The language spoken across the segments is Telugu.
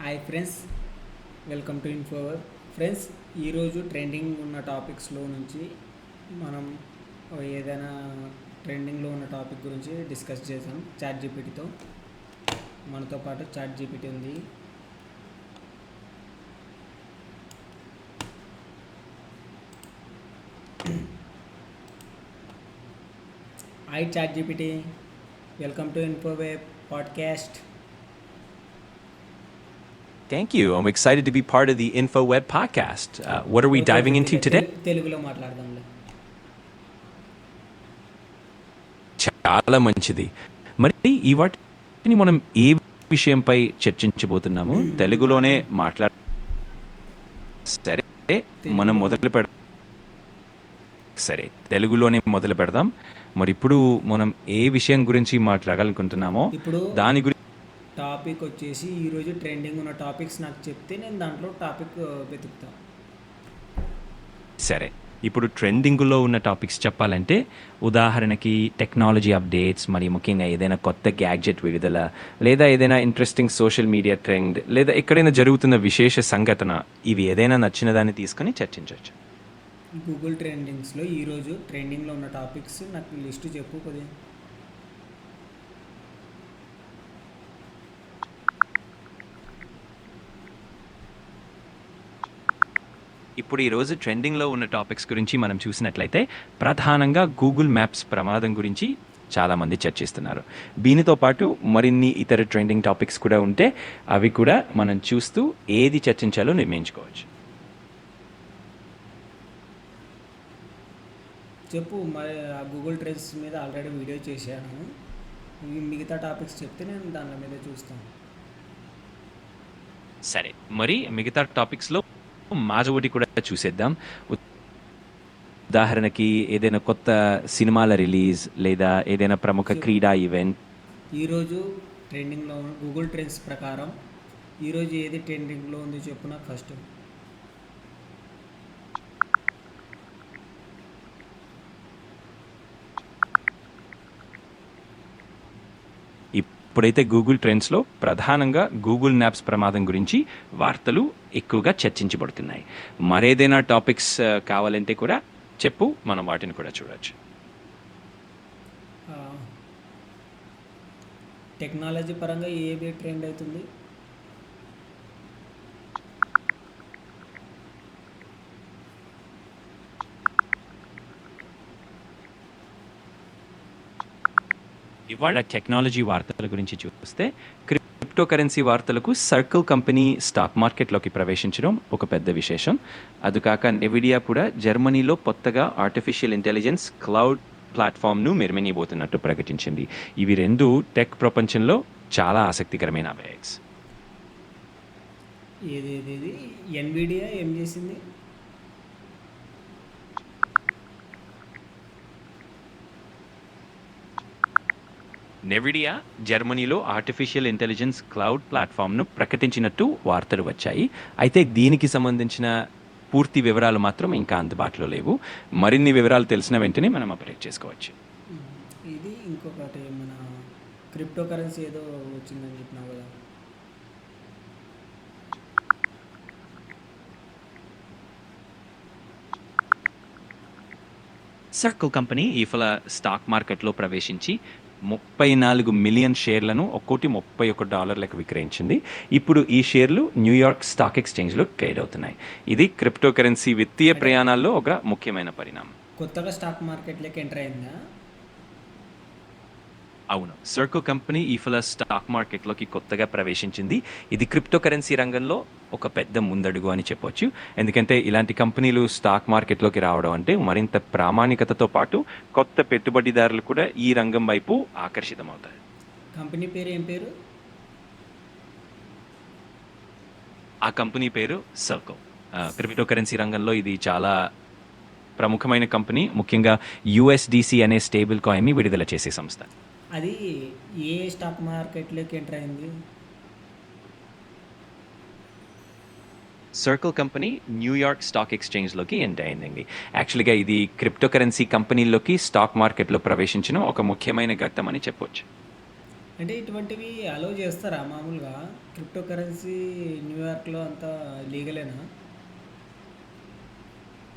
హాయ్ ఫ్రెండ్స్ వెల్కమ్ టు ఇన్ఫోవర్ ఫ్రెండ్స్ ఈరోజు ట్రెండింగ్ ఉన్న టాపిక్స్లో నుంచి మనం ఏదైనా ట్రెండింగ్లో ఉన్న టాపిక్ గురించి డిస్కస్ చేసాం చాట్ జీపీటీతో మనతో పాటు చాట్ జీపీటీ ఉంది. Hi chat GPT welcome to ఇన్ఫోవే podcast Thank you. I'm excited to be part of the InfoWeb podcast. Uh, what are we diving into today? తెలు- తెలుగులో మాట్లాడదాంలే. చాలా మంచిది. మరి ఈ వాటిని మనం ఏ విషయంపై చర్చించబోతున్నాము? తెలుగులోనే మాట్లాడ సరే మనం మొదలు పెడ సరే తెలుగులోనే మొదలు పెడదాం. మరి ఇప్పుడు మనం ఏ విషయం గురించి మాట్లాడాలనుకుంటున్నామో దాని గురించి టాపిక్ వచ్చేసి ఈరోజు ట్రెండింగ్ ఉన్న టాపిక్స్ నాకు చెప్తే నేను దాంట్లో టాపిక్ వెతుకుతా. సరే ఇప్పుడు ట్రెండింగ్లో ఉన్న టాపిక్స్ చెప్పాలంటే ఉదాహరణకి టెక్నాలజీ అప్డేట్స్ మరి ముఖ్యంగా ఏదైనా కొత్త గ్యాడ్జెట్ విడుదల లేదా ఏదైనా ఇంట్రెస్టింగ్ సోషల్ మీడియా ట్రెండ్ లేదా ఎక్కడైనా జరుగుతున్న విశేష సంఘటన ఇవి ఏదైనా నచ్చిన దాన్ని తీసుకొని చర్చించవచ్చు. గూగుల్ ట్రెండింగ్స్లో ఈరోజు ట్రెండింగ్లో ఉన్న టాపిక్స్ నాకు లిస్ట్ చెప్పు కొద్దిగా. ఇప్పుడు ఈ రోజు ట్రెండింగ్లో ఉన్న టాపిక్స్ గురించి మనం చూసినట్లయితే ప్రధానంగా గూగుల్ మ్యాప్స్ ప్రమాదం గురించి చాలా మంది చర్చిస్తున్నారు. దీనితో పాటు మరిన్ని ఇతర ట్రెండింగ్ టాపిక్స్ కూడా ఉంటే అవి కూడా మనం చూస్తూ ఏది చర్చించాలో నిర్ణయించుకోవచ్చు. చెప్పు మరి ఆ గూగుల్ ట్రెండ్స్ మీద ఆల్రెడీ వీడియో చేశాను. మిగతా టాపిక్స్ చెప్తే నేను దాని మీద చూస్తాను. సరే మరి మిగతా టాపిక్స్లో మాజవటి కూడా చూసేద్దాం. ఉదాహరణకి ఏదైనా కొత్త సినిమాల రిలీజ్ లేదా ఏదైనా ప్రముఖ క్రీడా ఈవెంట్. ఈరోజు ట్రెండింగ్లో గూగుల్ ట్రెండ్స్ ప్రకారం ఈరోజు ఏది ట్రెండింగ్లో ఉందో చెప్పు నాకు ఫస్ట్ ఇప్పుడైతే గూగుల్ ట్రెండ్స్లో ప్రధానంగా గూగుల్ మ్యాప్స్ ప్రమాదం గురించి వార్తలు ఎక్కువగా చర్చించబడుతున్నాయి. మరేదైనా టాపిక్స్ కావాలంటే కూడా చెప్పు మనం వాటిని కూడా చూడవచ్చు టెక్నాలజీ పరంగా ఏ ట్రెండ్ అవుతుంది? ఇవాళ టెక్నాలజీ వార్తల గురించి చూస్తే క్రిప్టో కరెన్సీ వార్తలకు సర్కిల్ కంపెనీ స్టాక్ మార్కెట్లోకి ప్రవేశించడం ఒక పెద్ద విశేషం. అదుకాక నెవిడియా కూడా జర్మనీలో కొత్తగా ఆర్టిఫిషియల్ ఇంటెలిజెన్స్ క్లౌడ్ ప్లాట్ఫామ్ను మెరుమనియబోతున్నట్టు ప్రకటించింది. ఇవి రెండు టెక్ ప్రపంచంలో చాలా ఆసక్తికరమైన అప్డేట్స్. ఏది ఏది ఎన్విడియా ఏం చేసింది? నెవిడియా జర్మనీలో ఆర్టిఫిషియల్ ఇంటెలిజెన్స్ క్లౌడ్ ప్లాట్ఫామ్ను ప్రకటించినట్టు వార్తలు వచ్చాయి. అయితే దీనికి సంబంధించిన పూర్తి వివరాలు మాత్రం ఇంకా అందుబాటులో లేవు. మరిన్ని వివరాలు తెలిసిన వెంటనే మనం అప్డేట్ చేసుకోవచ్చు. ఇది ఇంకొకటి మన క్రిప్టో కరెన్సీ ఏదో వచ్చిందని చెప్పినావు కదా. సర్కిల్ కంపెనీ ఈఫల స్టాక్ మార్కెట్లో ప్రవేశించి ముప్పై నాలుగు మిలియన్ షేర్లను ఒక్కోటి ముప్పై ఒక డాలర్లకు విక్రయించింది. ఇప్పుడు ఈ షేర్లు న్యూయార్క్ స్టాక్ ఎక్స్చేంజ్లో ట్రేడ్ అవుతున్నాయి. ఇది క్రిప్టో కరెన్సీ విత్తీయ ప్రయాణాల్లో ఒక ముఖ్యమైన పరిణామం. కొత్తగా స్టాక్ మార్కెట్లోకి ఎంటర్ అయిందా? అవును. సర్కో కంపెనీ ఈఫల స్టాక్ మార్కెట్లోకి కొత్తగా ప్రవేశించింది. ఇది క్రిప్టో కరెన్సీ రంగంలో ఒక పెద్ద ముందడుగు అని చెప్పొచ్చు. ఎందుకంటే ఇలాంటి కంపెనీలు స్టాక్ మార్కెట్లోకి రావడం అంటే మరింత ప్రామాణికతతో పాటు కొత్త పెట్టుబడిదారులు కూడా ఈ రంగం వైపు ఆకర్షితమవుతారు. కంపెనీ పేరు ఏం పేరు? ఆ కంపెనీ పేరు సర్కో క్రిప్టో కరెన్సీ రంగంలో ఇది చాలా ప్రముఖమైన కంపెనీ ముఖ్యంగా యుఎస్డిసి అనే స్టేబుల్ కాయిన్ని విడుదల చేసే సంస్థ. అది ఏ స్టాక్ మార్కెట్లోకి ఎంటర్ అయింది? Circle company New York stock ఎక్స్చేంజ్లోకి enter అయిందండి. యాక్చువల్గా ఇది క్రిప్టో కరెన్సీ కంపెనీల్లోకి స్టాక్ మార్కెట్లో ప్రవేశించిన ఒక ముఖ్యమైన ఘట్టం అని చెప్పొచ్చు. అంటే ఇటువంటివి అలో చేస్తారా? మామూలుగా క్రిప్టో కరెన్సీ న్యూయార్క్లో అంతా లీగలేనా?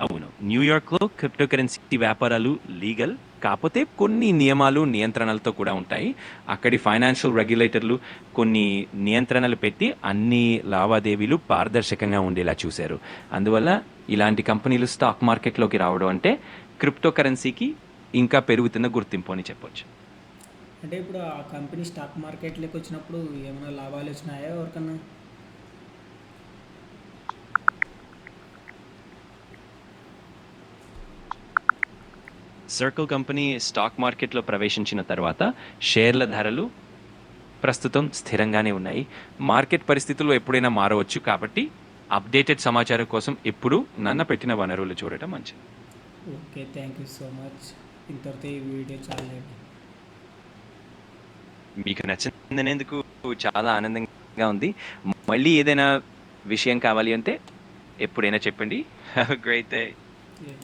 అవును. న్యూయార్క్లో క్రిప్టో కరెన్సీ వ్యాపారాలు లీగల్. కాకపోతే కొన్ని నియమాలు నియంత్రణలతో కూడా ఉంటాయి. అక్కడి ఫైనాన్షియల్ రెగ్యులేటర్లు కొన్ని నియంత్రణలు పెట్టి అన్ని లావాదేవీలు పారదర్శకంగా ఉండేలా చూశారు. అందువల్ల ఇలాంటి కంపెనీలు స్టాక్ మార్కెట్లోకి రావడం అంటే క్రిప్టో కరెన్సీకి ఇంకా పెరుగుతున్న గుర్తింపు అని చెప్పొచ్చు. అంటే ఇప్పుడు ఆ కంపెనీ స్టాక్ మార్కెట్లోకి వచ్చినప్పుడు ఏమైనా లాభాలు వచ్చినాయా ఎవరికన్నా? సర్కిల్ కంపెనీ స్టాక్ మార్కెట్లో ప్రవేశించిన తర్వాత షేర్ల ధరలు ప్రస్తుతం స్థిరంగానే ఉన్నాయి. మార్కెట్ పరిస్థితులు ఎప్పుడైనా మారవచ్చు కాబట్టి అప్డేటెడ్ సమాచారం కోసం ఎప్పుడు నన్న పెట్టిన వనరులు చూడటం మంచిది. Okay thank you so much. ఇంతటితో ఈ వీడియో చాలండి. మీకు నచ్చినందుకు చాలా ఆనందంగా ఉంది. మళ్ళీ ఏదైనా విషయం కావాలి అంటే ఎప్పుడైనా చెప్పండి. Great day Yeah.